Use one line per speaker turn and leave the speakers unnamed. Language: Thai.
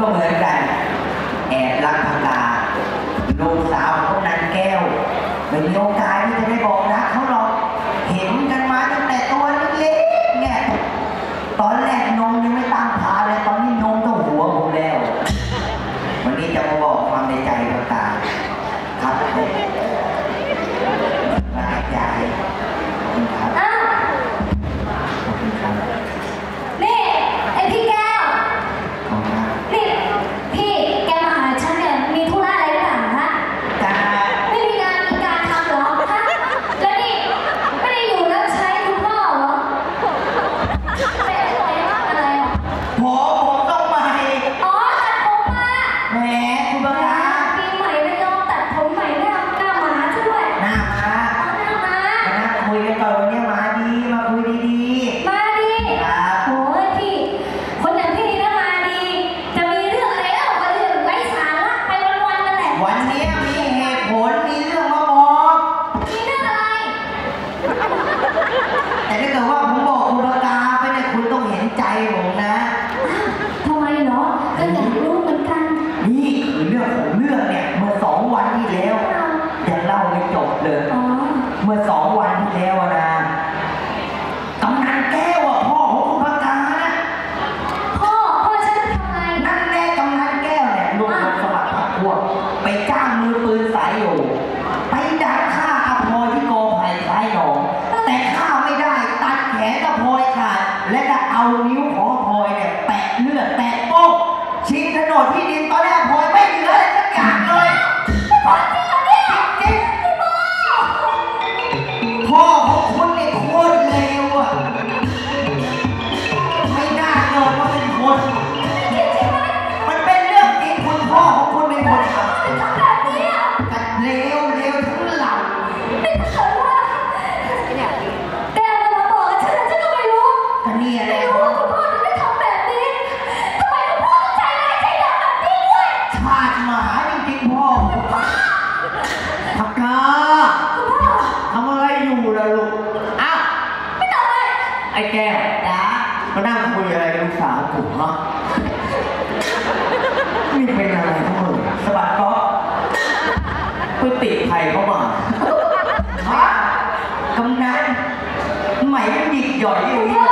ก็เหมือนกันแอบรักพกาลูกสาวของนันแก้วไม่มีโอกาสที่จะได้บอกรักเขาหรอกเห็นกันมาตั้งแต่ตัวเล็กๆเนี่ยตอนแรกนมยังไม่ตั้งพาเลยตอนนี้นมต้องหัวผมแล้ว วันนี้จะมาบอกความในใจพกาครับผม
เห
ตุ
ผล
มีเรื่องมาบอก
มีเรื่องอะไร
แต่ถ้าเกิดว่าผมบอกคุณพกาไปเนี่ยคุณต้องเห็นใจผมนะ
ทำไมเหรอก็อยากรู้เหมือนกัน
นี่คือเรื่องของเรื่องเนี่ยเมื่อสองวันที่แล้วยังเล่าไม่จบเลย
อ๋อ
เมื่อสองวันที่แล้วอะนะ ขน
อ
ยขาด และจะเอานิ้วของพลอยเนี่ยแตะเลือดแตะโป้งชิงโฉนดที่ดินตอ ไอ้แก้วจ้ามานั่งคุยอะไรกับลูกสาวผมฮะนี่เป็นอะไรทั้งหมดสะบัดก๊อกไปติดใครเข้ามาฮะกำนันใหม่มันหยิกหย่อยอยู่นี่